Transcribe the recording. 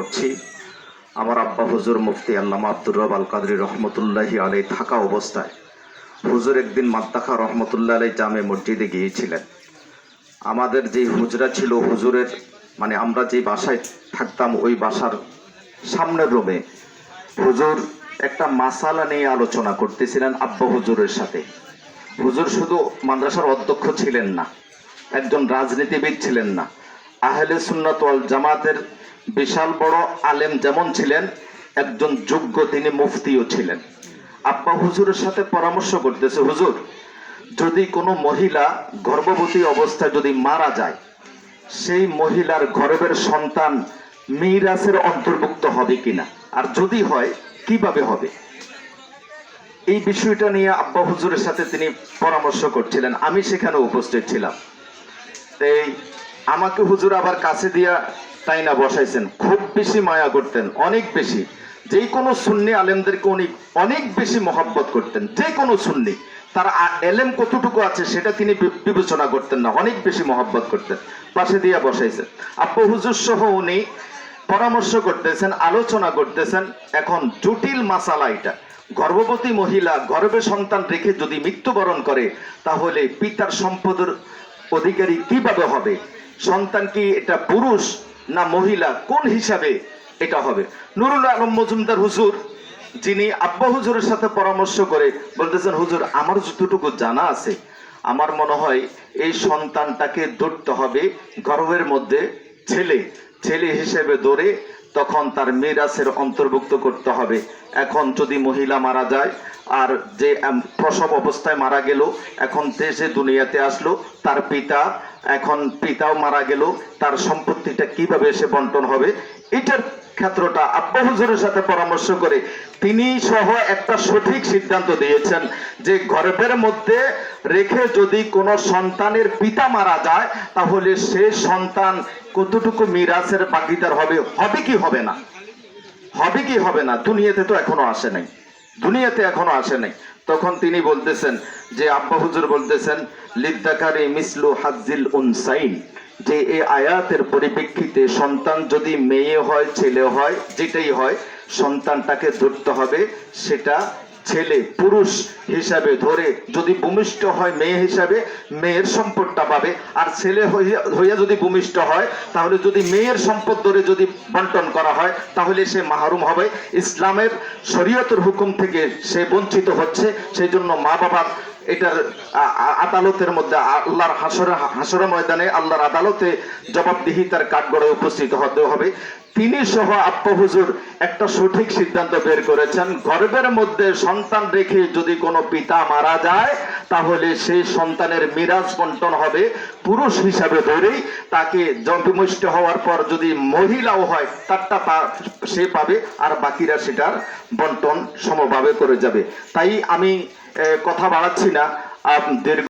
করছি। আমার আব্বা হুজুর মুফতি আল্লামা আব্দুর রব আল কাদরি রহমতুল্লাহি আলাই থাকা অবস্থায় হুজুর একদিন মাদ্দাখা রহমতুল্লাহ আলাই জামে মসজিদে গিয়েছিলেন। আমাদের যে হুজরা ছিল হুজুরের মানে আমরা যে বাসায় থাকতাম, ওই বাসার সামনের রুমে হুজুর একটা মাসালা নিয়ে আলোচনা করতেছিলেন আব্বা হুজুরের সাথে। হুজুর শুধু মাদ্রাসার অধ্যক্ষ ছিলেন না, একজন রাজনীতিবিদ ছিলেন না। আহলে সুন্নাত জামাতের বিশাল বড় আলেম যেমন ছিলেন, একজন যোগ্য তিনি মুফতিও ছিলেন। আব্বা হুজুরের সাথে পরামর্শ করতেছে, হুজুর, যদি কোনো মহিলা গর্ভবতী অবস্থায় যদি মারা যায়, সেই মহিলার গর্ভের সন্তান মিরাসের অন্তর্ভুক্ত হবে কিনা? আর যদি হয়, কীভাবে হবে? এই বিষয়টা নিয়ে আব্বা হুজুরের সাথে তিনি পরামর্শ করছিলেন। আমি সেখানে উপস্থিত ছিলাম। এই আমাকে হুজুর আবার কাছে দিয়া তাই না বসাইছেন? খুব বেশি মায়া করতেন, অনেক বেশি। যে কোনো সুন্নি আলেমদেরকে উনি অনেক বেশি মহাব্বত করতেন, যে কোনো সুন্নি। তার এলেম কতটুকু আছে সেটা তিনি বিবেচনা করতেন না, অনেক বেশি মহাব্বত করতেন। পাশে দিয়া বসাইছেন। আব্বু হুজুর সহ উনি পরামর্শ করতেছেন, আলোচনা করতেছেন, এখন জটিল মাসালা এটা। গর্ভবতী মহিলা, গর্ভে সন্তান রেখে যদি মৃত্যুবরণ করে, তাহলে পিতার সম্পদের অধিকারী কীভাবে হবে? সন্তান কি এটা পুরুষ না মহিলা? কোন হিসাবে এটা হবে? নুরুল আলম মজুমদার হুজুর, যিনি আব্বা হুজুরের সাথে পরামর্শ করে বলতেছেন, হুজুর, আমার যতটুকু জানা আছে, আমার মনে হয় এই সন্তানটাকে ধরতে হবে গর্ভের মধ্যে ছেলে। ছেলে হিসেবে ধরে তখন তার মিরাসের অন্তর্ভুক্ত করতে হবে। এখন যদি মহিলা মারা যায়, আর যে প্রসব অবস্থায় মারা গেল, এখন দেশে দুনিয়াতে আসলো, তার পিতা, এখন পিতাও মারা গেল, তার সম্পত্তিটা কীভাবে এসে বন্টন হবে, এটার ক্ষেত্রটা আব্বা হুজুরের সাথে পরামর্শ করে তিনি সহ একটা সঠিক সিদ্ধান্ত দিয়েছেন যে গর্ভের মধ্যে রেখে যদি কোনো সন্তানের পিতা মারা যায়, তাহলে সে সন্তান কতটুকু মিরাসের বাগিদার হবে? হবে কি হবে না? হবে কি হবে না? দুনিয়াতে তো এখনও আসে নাই। দুনিয়াতে এখনও আসে নাই। তখন তিনি বলতেছেন যে, আব্বা হুজুর বলতেছেন, লিদ্দাকারে মিসলু হাজিল উনসাইন। যে এই আয়াতের পরিপ্রেক্ষিতে সন্তান যদি মেয়ে হয়, ছেলে হয়, যেটাই হয়, সন্তানটাকে ধরতে হবে, সেটা ছেলে, পুরুষ হিসাবে ধরে যদি ভূমিষ্ঠ হয় মেয়ে হিসাবে, মেয়ের সম্পদটা পাবে। আর ছেলে হইয়া হইয়া যদি ভূমিষ্ঠ হয়, তাহলে যদি মেয়ের সম্পদ ধরে যদি বন্টন করা হয়, তাহলে সে মাহরুম হবে। ইসলামের শরীয়তের হুকুম থেকে সে বঞ্চিত হচ্ছে, সেই জন্য মা বাবা এটার আদালতের মধ্যে আল্লাহর হাসরে হাসরে ময়দানে আল্লাহর আদালতে জবাবদিহিতার কাঠগড়ে উপস্থিত হতে হবে। তিনি সহ হুজুর একটা সঠিক সিদ্ধান্ত বের করেছেন গর্ভের মধ্যে সন্তান রেখে যদি কোনো পিতা মারা যায়, তাহলে সেই সন্তানের মিরাজ বন্টন হবে, পুরুষ হিসাবে ধরেই তাকে জন্মষ্ট হওয়ার পর যদি মহিলাও হয়, তারটা সে পাবে, আর বাকিরা সেটার বন্টন সমভাবে করে যাবে। তাই আমি কথা বাড়াচ্ছি না। দীর্ঘ